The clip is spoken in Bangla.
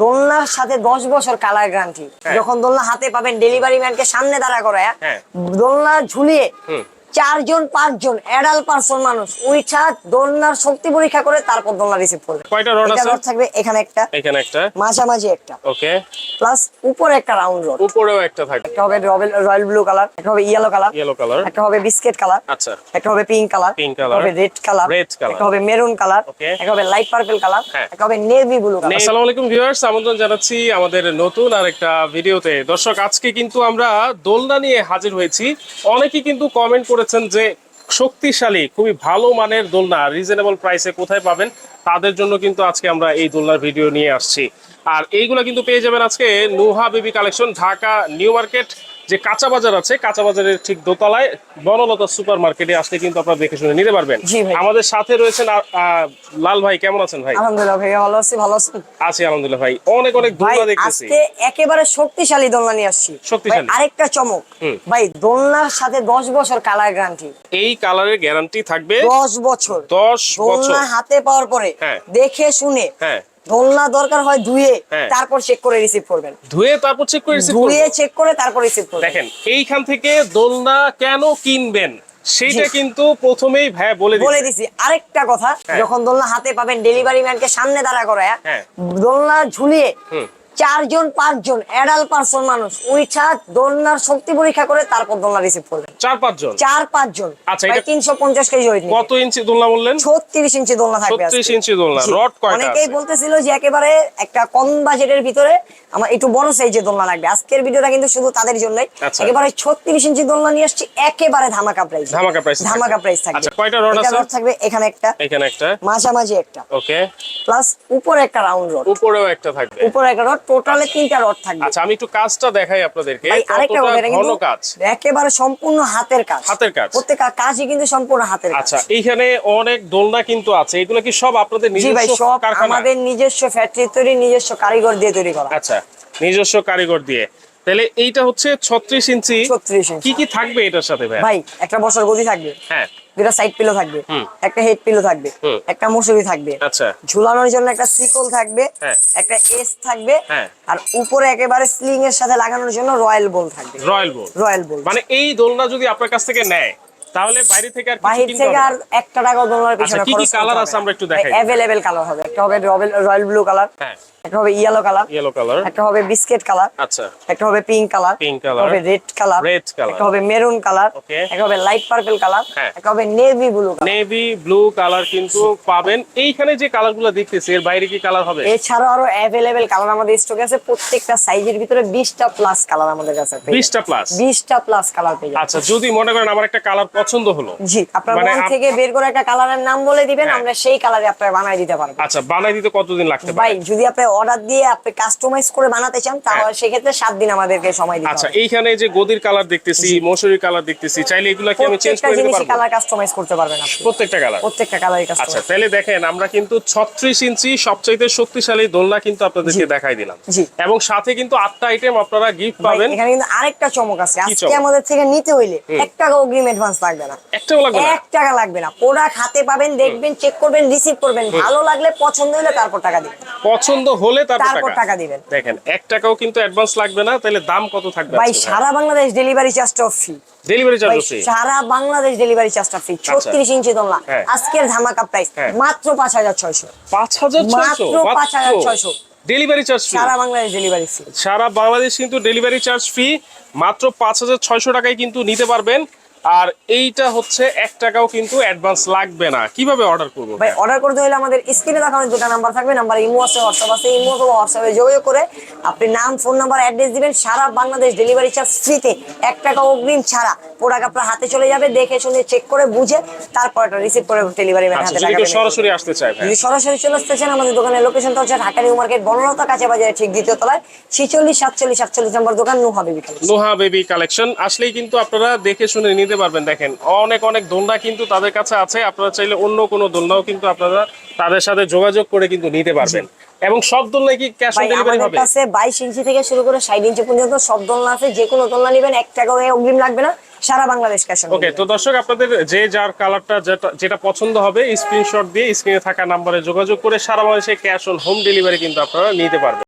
দোলনার সাথে দশ বছর কালার গ্যারান্টি হ্যাঁ। যখন দোলনা হাতে পাবেন ডেলিভারি ম্যানকে সামনে দাঁড়া করে হ্যাঁ। দোলনা ঝুলিয়ে। চারজন পাঁচজন অ্যাডাল পার্সন মানুষ। উইঠা দোলনার শক্তি পরীক্ষা করে তারপর দোলনা রিসিভ করবে। কয়টা রড আছে? রড থাকবে এখানে একটা। এখানে একটা। মাঝামাঝি একটা। ওকে প্লাস উপরে একটা রাউন্ড রড উপরেও একটা থাকবে। একটা হবে রয়্যাল ব্লু কালার একটা হবে ইয়েলো কালার ইয়েলো কালার একটা হবে বিস্কিট কালার আচ্ছা। একটা হবে পিঙ্ক কালার Pink color, হবে রেড কালার red color, একটা হবে মেরুন কালার Okay. একটা হবে লাইট পার্পল কালার। একটা হবে নেভি ব্লু কালার আসসালামু আলাইকুম ভিউয়ার্স আমন্ত্রণ জানাচ্ছি আমাদের নতুন আর একটা ভিডিওতে দর্শক আজকে কিন্তু আমরা দোলনা নিয়ে হাজির হয়েছি। অনেকেই কিন্তু কমেন্ট করেছেন যে শক্তিশালী, খুবই ভালো মানের দোলনা রিজনেবল প্রাইসে কোথায় পাবেন, তাদের জন্য কিন্তু আজকে আমরা এই দোলনার ভিডিও নিয়ে আসছি। আর এইগুলা কিন্তু পেয়ে যাবেন আজকে Nuha baby collection Dhaka new market. যে কাঁচা বাজার আছে কাঁচা বাজারের ঠিক দোতলায় বনলতা সুপার মার্কেটে আসলে কিন্তু আপনারা দেখে শুনে নিতে পারবেন। আমাদের সাথে রয়েছেন লাল ভাই কেমন আছেন ভাই? আলহামদুলিল্লাহ ভাই ভালো আছি ভালো আছি আছি আলহামদুলিল্লাহ ভাই। অনেক অনেক দোলনা দেখতেছি। আজকে একেবারে শক্তিশালী দোলনা নিয়ে আসছি। শক্তিশালী। আরেকটা চমক। ভাই দোলনার সাথে দশ বছর কালার গ্যারান্টি। এই কালারের গ্যারান্টি থাকবে দশ বছর। দশ বছর। দোলনা হাতে পাওয়ার পরে হ্যাঁ। দেখে শুনে হ্যাঁ। দোলনা দরকার হয় ধুয়ে হ্যাঁ। তারপর চেক করে রিসিভ করবেন ধুয়ে তারপর চেক করে রিসিভ ধুয়ে চেক করে তারপর রিসিভ করবেন দেখেন এইখান থেকে দোলনা কেন কিনবেন সেটা কিন্তু প্রথমেই ভাই বলে বলে দিছি আরেকটা কথা হ্যাঁ। যখন দোলনা হাতে পাবেন ডেলিভারি ম্যানকে সামনে দাঁড়া করে হ্যাঁ। দোলনা ঝুলিয়ে। চারজন পাঁচজন অ্যাডাল পার্সন মানুষ। উইঠা দোলনার শক্তি পরীক্ষা করে তারপর দোলনা রিসিভ করবেন চার পাঁচজন? চার পাঁচজন। আচ্ছা, এটা- তিনশো পঞ্চাশ কেজি ওয়েট কত ইঞ্চি দোলনা বললেন? ছত্রিশ ইঞ্চি দোলনা থাকবে ছত্রিশ ইঞ্চি দোলনা রড কয়টা অনেকেই বলতেছিল যে একেবারে একটা কম বাজেটের ভিতরে আমার একটু বড় সাইজের দোলনা লাগবে। আজকের ভিডিওটা কিন্তু শুধু তাদের জন্যই। আচ্ছা। একেবারে ছত্রিশ ইঞ্চি দোলনা নিয়ে আসছি একেবারে ধামাকা প্রাইস ধামাকা থাকবে। ধামাকা প্রাইস থাকবে। আচ্ছা, কয়টা রড আছে? রড থাকবে এখানে একটা এখানে একটা। মাঝামাঝি একটা। ওকে। প্লাস উপরে একটা রাউন্ড রড উপরেও একটা থাকবে। উপরে একটা রড টোটালে তিনটা রড থাকবে। আচ্ছা আমি একটু কাজটা দেখাই আপনাদেরকে। আরেকটা কিন্তু কাজ। একেবারে সম্পূর্ণ হাতের কাজ। হাতের কাজ। প্রত্যেক কাজই কিন্তু সম্পূর্ণ হাতের কাজ। আচ্ছা এইখানে অনেক দোলনা কিন্তু আছে। এগুলো কি সব আপনাদের নিজস্ব কারখানা? আমাদের নিজস্ব ফ্যাক্টরি তৈরি নিজস্ব কারিগর দিয়ে তৈরি করা। আচ্ছা নিজস্ব কারিগর দিয়ে। তাহলে এইটা হচ্ছে ছত্রিশ ইঞ্চি। 36 ইঞ্চি। কি কি থাকবে এটার সাথে ভাই ভাই একটা বসার গদি থাকবে। হ্যাঁ। দুটা সাইড পিলো থাকবে। হুম। একটা হেড পিলো থাকবে। হুম। একটা মশুরি থাকবে। আচ্ছা। ঝুলানোর জন্য একটা সিকল থাকবে। হ্যাঁ। একটা এস থাকবে। হ্যাঁ। আর উপরে একেবারে স্লিং এর সাথে লাগানোর জন্য রয়্যাল বল থাকবে। রয়্যাল বল রয়্যাল বল মানে এই দোলনা যদি আপনার কাছ থেকে নেয় তাহলে বাইরে থেকে আর কিনতে থেকে আর না? একটা টাকা দোলনার আচ্ছা, পিছনে কি কি colour আছে আমরা একটু দেখাই। অ্যাভেলেবেল কালার হবে একটা হবে রয়্যাল ব্লু কালার হ্যাঁ একটা হবে ইয়েলো কালার ইয়েলো কালার একটা হবে বিস্কিট কালার আচ্ছা একটা হবে পিঙ্ক কালার Pink color, হবে রেড কালার red color, একটা হবে মেরুন কালার. একটা হবে লাইট পার্পল কালার। একটা হবে navy blue colour navy blue colour কিন্তু পাবেন এইখানে যে কালারগুলো দেখতেছি এর বাইরে কি কালার হবে এছাড়াও আরও অ্যাভেলেবেল কালার আমাদের স্টকে আছে প্রত্যেকটা সাইজের ভিতরে বিশটা প্লাস কালার আমাদের কাছে পেয়ে যাবেন। বিশটা প্লাস বিশটা প্লাস কালার পেয়ে। আচ্ছা যদি মনে করেন আমার একটা কালার পছন্দ হলো? জি আপনার মানে মন থেকে বের করে একটা কালারের নাম বলে দিবেন হ্যাঁ। আমরা সেই কালারে আপনার বানাই দিতে পারব। আচ্ছা বানাই দিতে কতদিন লাগতে ভাই যদি আপনি অর্ডার দিয়ে আপনি কাস্টমাইজ করে বানাতে চান তাহলে হ্যাঁ। সেক্ষেত্রে সাত দিন আমাদেরকে সময় দিতে আচ্ছা এইখানে যে গদির কালার দেখতেছি মশুরির কালার দেখতেছি চাইলে এগুলো কি আমি চেঞ্জ করে নিতে পারব? কালার কাস্টমাইজ করতে পারবেন আপনি। প্রত্যেকটা কালার প্রত্যেকটা কালারই কাস্টমাইজ আচ্ছা তাহলে দেখেন আমরা কিন্তু ছত্রিশ ইঞ্চি সবচাইতে শক্তিশালী দোলনা কিন্তু আপনাদেরকে দেখাই দিলাম। জি। এবং সাথে কিন্তু আটটা আইটেম আপনারা গিফট পাবেন। এখানে কিন্তু আরেকটা চমক আছে। আজকে আমাদের থেকে নিতে হইলে একটা অগ্রিম অ্যাডভান্স লাগবে না। একটাও লাগবে না? এক টাকা লাগবে না। প্রোডাক্ট হাতে পাবেন দেখবেন চেক করবেন রিসিভ করবেন। ভালো লাগলে পছন্দ হলে তারপর টাকা দিবেন। পছন্দ হলে তারপর টাকা। দিবেন। দেখেন এক টাকাও কিন্তু অ্যাডভান্স লাগবে না তাহলে দাম কত থাকবে ভাই সারা বাংলাদেশ ডেলিভারি চার্জটা ফ্রি ডেলিভারি চার্জ সারা বাংলাদেশ ডেলিভারি চার্জটা ফ্রি ছত্রিশ ইঞ্চি দোলনা। হ্যাঁ। আজকের ধামাকা প্রাইস হ্যাঁ। মাত্র পাঁচ হাজার ছয়শো। পাঁচ হাজার ছয়শো? মাত্র 5,600 ডেলিভারি চার্জ ফ্রি সারা বাংলাদেশ ডেলিভারি ফ্রি সারা বাংলাদেশ কিন্তু ডেলিভারি চার্জ ফ্রি মাত্র পাঁচ হাজার ছয়শো টাকায় কিন্তু নিতে পারবেন। আর এইটা হচ্ছে এক টাকাও কিন্তু অ্যাডভান্স লাগবে না। কীভাবে অর্ডার করব? ভাই অর্ডার করতে হলে আমাদের স্ক্রিনে দেখানো দুটো নাম্বার থাকবে নাম্বার ইমো আছে হোয়াটসঅ্যাপ আছে ইমো অথবা হোয়াটসঅ্যাপে যোগাযোগ করে আপনি নাম ফোন নাম্বার অ্যাড্রেস দিবেন সারা বাংলাদেশ ডেলিভারি চার্জ ফ্রিতে এক টাকা অগ্রিম ছাড়া প্রোডাক্ট আপনার হাতে চলে যাবে দেখে শুনে চেক করে বুঝে তারপর এটা রিসিভ করে ডেলিভারি ম্যান আচ্ছা হাতে যদি টাকা সরাসরি আসতে চায় ভাই? যদি সরাসরি চলে আসতে চান আমাদের দোকানের লোকেশনটা হচ্ছে ঢাকা নিউ মার্কেট বনলতা কাছে বাজারে ঠিক দ্বিতীয় তলায় ছিচল্লিশ সাতচল্লিশ সাতচল্লিশ নম্বর দোকান Nuha baby Noha baby collection আসলেই কিন্তু আপনারা দেখে শুনে নিতে পারবেন। দেখেন অনেক অনেক দোলনা কিন্তু তাদের কাছে আছে। আপনারা চাইলে অন্য কোনো দোলনাও কিন্তু আপনারা তাদের সাথে যোগাযোগ করে কিন্তু নিতে পারবেন। এবং সব দোলনায় কি ক্যাশ অন ডেলিভারি আমাদের হবে? কাছে বাইশ ইঞ্চি থেকে শুরু করে ষাট ইঞ্চি পর্যন্ত সব দোলনা আছে। যে কোনো দোলনা নেবেন এক টাকা অগ্রিম লাগবে না। সারা বাংলাদেশ ক্যাশ ওকে তো দর্শক আপনাদের যে যার কালারটা যেটা যেটা পছন্দ হবে স্ক্রিনশট দিয়ে স্ক্রিনে থাকা নাম্বারে যোগাযোগ করে সারা বাংলাদেশে ক্যাশ অন হোম ডেলিভারি কিন্তু আপনারা নিতে পারবেন।